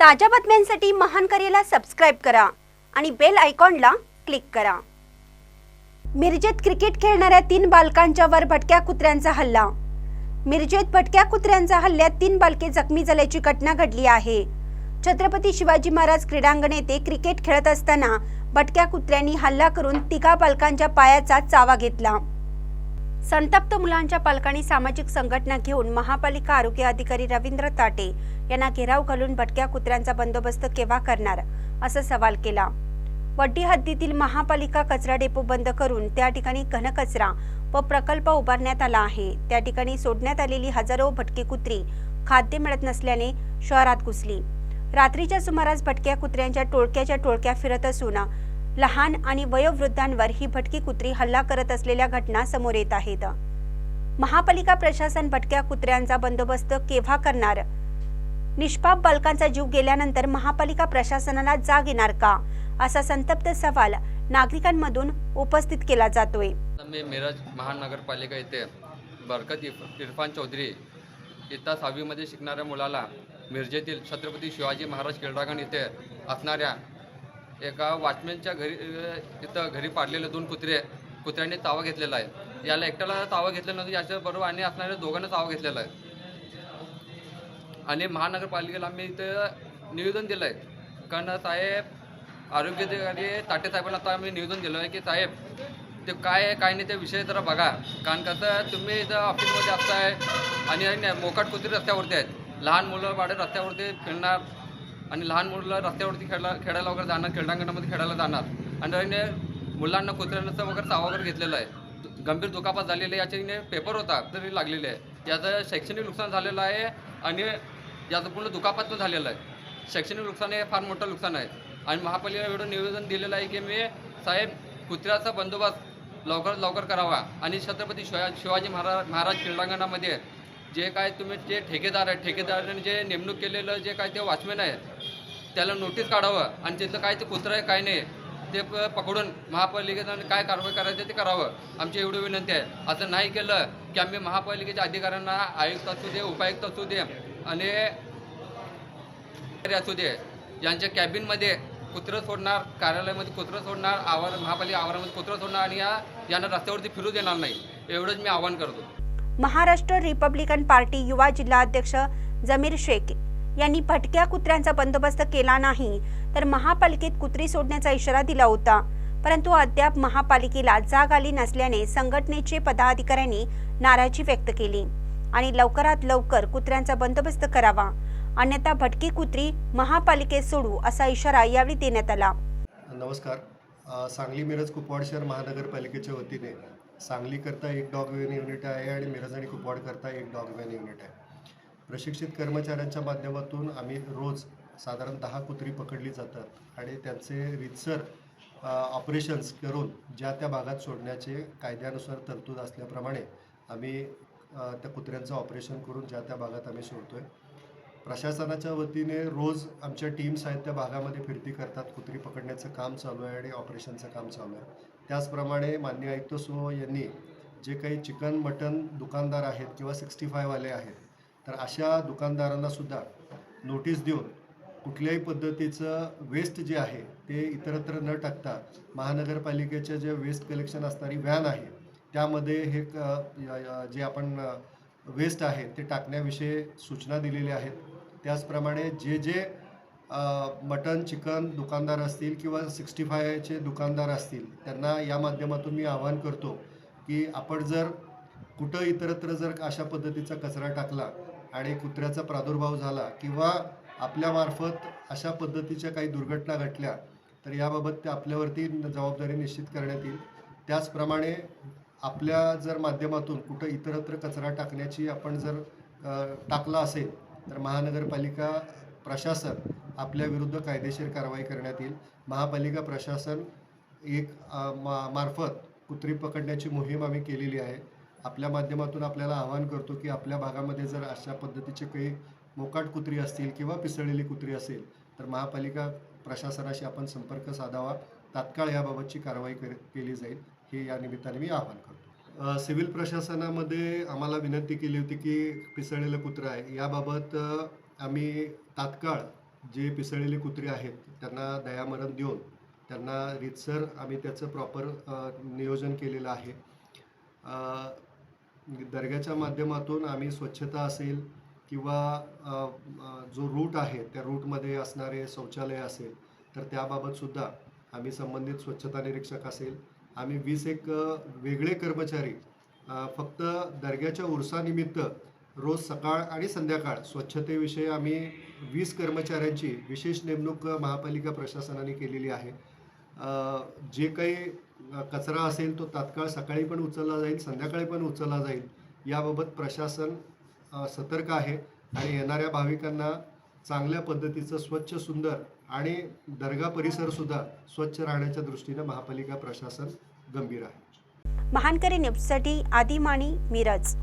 ताज्या बातम्यांसाठी महान करेला सबस्क्राईब करा आणि बेल आयकॉनला क्लिक करा. मिरजेत क्रिकेट खेळणाऱ्या तीन बालकांच्यावर भटक्या कुत्र्यांचा हल्ला. मिरजेत भटक्या कुत्र्यांच्या हल्ल्यात तीन बालके जखमी झाल्याची घटना घडली आहे. छत्रपती शिवाजी महाराज क्रीडांगण येथे क्रिकेट खेळत असताना भटक्या कुत्र्यांनी हल्ला करून तिघा बालकांच्या पायाचा चावा घेतला. संतप्त मुलांच्या पालकांनी सामाजिक संघटना घेऊन महापालिका आरोग्य अधिकारी रवींद्र ताटे यांना घेराव घालून भटक्या कुत्र्यांचा बंदोबस्त केव्हा करणार? असा सवाल केला. वड्डी हद्दीतील महापालिका कचरा डेपो बंद करून त्या ठिकाणी घनकचरा व प्रकल्प उभारण्यात आला आहे. त्या ठिकाणी सोडण्यात आलेली हजारो भटकी कुत्री खाद्य मिळत नसल्याने शहरात घुसली. रात्रीच्या सुमारास भटक्या कुत्र्यांच्या टोळक्याच्या टोळक्या फिरत असून लहान आणि वयोवृद्धांवर ही भटकी कुत्री हल्ला करत असलेल्या घटना समोर येत आहेत. महापालिका प्रशासन भटक्या कुत्र्यांचा बंदोबस्त केव्हा करणार? निष्पाप बालकांचा जीव गेल्यानंतर महापालिका प्रशासनाला जाग येणार का? असा संतप्त सवाल नागरिकांमधून उपस्थित केला जातोय. मी मिरज महानगरपालिका येथे बरकत इरफान चौधरी इयत्ता सहावीमध्ये शिकणाऱ्या मुलाला मिरजेतील छत्रपती शिवाजी महाराज क्रीडांगण येथे असणाऱ्या एका वॉचमॅनच्या घरी इथं घरी पाडलेले दोन कुत्रे कुत्र्यांनी तावा घेतलेला आहे. याला एकट्याला तावा घेतलेला नव्हतं याच्याबरोबर आणि असणाऱ्या दोघांना तावा घेतलेला आहे. आणि महानगरपालिकेला आम्ही इथं निवेदन दिलं आहे कारण साहेब आरोग्य अधिकारी ताटे साहेबांना आता आम्ही निवेदन दिलं आहे की साहेब ते काय आहे काय नाही ते विषय जरा बघा. कारण कसं तुम्ही इथं ऑफिसमध्ये असताय आणि मोकाट कुत्री रस्त्यावरती आहेत. लहान मुलं बाळे रस्त्यावरती फिरणार आणि लहान मुलं रस्त्यावरती खेळा खेळायला वगैरे जाणार क्रीडांगणामध्ये खेळायला जाणार. आणि मुलांना कुत्र्यांचा वगैरे चावा वगैरे घेतलेला आहे गंभीर दुखापत झालेली आहे याच्याने पेपर होता तरी लागलेले आहे. याचं शैक्षणिक नुकसान झालेलं आहे आणि याचं पूर्ण दुखापत पण झालेलं आहे. शैक्षणिक नुकसान हे फार मोठं नुकसान आहे. आणि महापालिकेला एवढं निवेदन दिलेलं आहे की मी साहेब कुत्र्याचा बंदोबस्त लवकरात लवकर करावा. आणि छत्रपती शिवा शिवाजी महाराज महाराज क्रीडांगणामध्ये जे काय तुम्ही जे ठेकेदार आहे ठेकेदाराने जे नेमणूक केलेलं जे काय ते वॉचमॅन आहे त्याला नोटीस काढावं. आणि तिथं काय ते कुत्रं आहे काय नाही ते पकडून महापालिकेनं काय कारवाई करायचं ते करावं. आमची एवढी विनंती आहे. असं नाही केलं की आम्ही महापालिकेच्या अधिकाऱ्यांना आयुक्त असू दे उपायुक्त असू दे आणि असू दे यांच्या कॅबिनमध्ये कुत्रं सोडणार कार्यालयामध्ये कुत्रं सोडणार आवार महापालिका आवारामध्ये कुत्रं सोडणार आणि या यांना रस्त्यावरती फिरू देणार नाही. एवढंच मी आवाहन करतो. महाराष्ट्र रिपब्लिकन पार्टी युवा जिल्हाध्यक्ष जमीर शेख यांनी भटक्या कुत्र्यांचा बंदोबस्त केला नाही तर महापालिकेत कुत्री सोडण्याचा इशारा दिला होता. परंतु अद्याप महापालिकेला जाग आली नसल्याने संघटनेचे पदाधिकाऱ्यांनी नाराजी व्यक्त केली आणि लवकरात लवकर कुत्र्यांचा बंदोबस्त करावा. अन्यथा भटकी कुत्री महापालिकेत सोडू असा इशारा यावेळी देण्यात आला. नमस्कार. सांगली मिरज कुपवाड शहर महानगरपालिकेच्या वतीने सांगलीकरता एक डॉग वेन युनिट आहे आणि मिरज आणि कुपवाडकरता एक डॉग वेन युनिट आहे. प्रशिक्षित कर्मचाऱ्यांच्या माध्यमातून आम्ही रोज साधारण दहा कुत्री पकडली जातात आणि त्यांचे रितसर ऑपरेशन्स करून ज्या त्या भागात सोडण्याचे कायद्यानुसार तरतूद असल्याप्रमाणे आम्ही त्या कुत्र्यांचं ऑपरेशन करून ज्या त्या भागात आम्ही सोडतो आहे प्रशासनाच्या वतीने रोज आमच्या टीम्स आहेत त्या भागामध्ये फिरती करतात कुत्री पकडण्याचं काम चालू आहे आणि ऑपरेशनचं काम चालू आहे. त्याचप्रमाणे मान्य आयुक्त सो यांनी जे काही चिकन मटन दुकानदार आहेत किंवा सिक्स्टी फायवाले आहेत तर अशा दुकानदारांना सुद्धा नोटीस देऊन कुठल्याही पद्धतीचं वेस्ट जे आहे ते इतरत्र न टाकता महानगरपालिकेच्या जे वेस्ट कलेक्शन असणारी व्हॅन आहे त्यामध्ये हे क- य- जे आपण वेस्ट आहे ते टाकण्याविषयी सूचना दिलेल्या आहेत. त्याचप्रमाणे जे जे मटन चिकन दुकानदार असतील किंवा सिक्स्टी फायचे दुकानदार असतील त्यांना या माध्यमातून मी आवाहन करतो की आपण जर कुठं इतरत्र जर अशा पद्धतीचा कचरा टाकला आणि कुत्र्याचा प्रादुर्भाव झाला किंवा आपल्यामार्फत अशा पद्धतीच्या काही दुर्घटना घटल्या तर याबाबत ते आपल्यावरती जबाबदारी निश्चित करण्यात येईल. त्याचप्रमाणे आपल्या जर माध्यमातून कुठं इतरत्र कचरा टाकण्याची आपण जर टाकला असेल तर महानगरपालिका प्रशासन आपल्या विरुद्ध कायदेशीर कारवाई करण्यात येईल. महापालिका प्रशासन एक मा मार्फत कुत्री पकडण्याची मोहीम आम्ही केलेली आहे. आपल्या माध्यमातून आपल्याला आवाहन करतो की आपल्या भागामध्ये जर अशा पद्धतीचे काही मोकाट कुत्री असतील किंवा पिसळलेली कुत्री असेल तर महापालिका प्रशासनाशी आपण संपर्क साधावा. तात्काळ याबाबतची कारवाई कर केली जाईल हे या निमित्ताने मी आवाहन करतो. सिव्हिल प्रशासनामध्ये आम्हाला विनंती केली होती की पिसळलेलं कुत्रं आहे. याबाबत आम्ही तात्काळ जे पिसळलेले कुत्रे आहेत त्यांना दयामरण देऊन त्यांना रीतसर आम्ही त्याचं प्रॉपर नियोजन केलेलं आहे. दर्ग्याच्या माध्यमातून आम्ही स्वच्छता असेल किंवा जो रूट आहे त्या रूटमध्ये असणारे शौचालय असेल तर त्याबाबतसुद्धा आम्ही संबंधित स्वच्छता निरीक्षक असेल. आम्ही वीस एक वेगळे कर्मचारी फक्त दर्ग्याच्या उरसानिमित्त रोज सकाळ आणि संध्याकाळ स्वच्छतेविषयी आम्ही वीस कर्मचाऱ्यांची विशेष नेमणूक महापालिका प्रशासनाने केलेली आहे. जे काही कचरा असेल तो तात्काळ सकाळी पण उचलला जाईल संध्याकाळी पण उचलला जाईल. याबाबत प्रशासन सतर्क आहे आणि येणाऱ्या भाविकांना चांगल्या पद्धतीचं स्वच्छ सुंदर आणि दर्गा परिसरसुद्धा स्वच्छ राहण्याच्या दृष्टीनं महापालिका प्रशासन गंभीर आहे. महानकरी न्यूजसाठी आदिमाणी मिरज.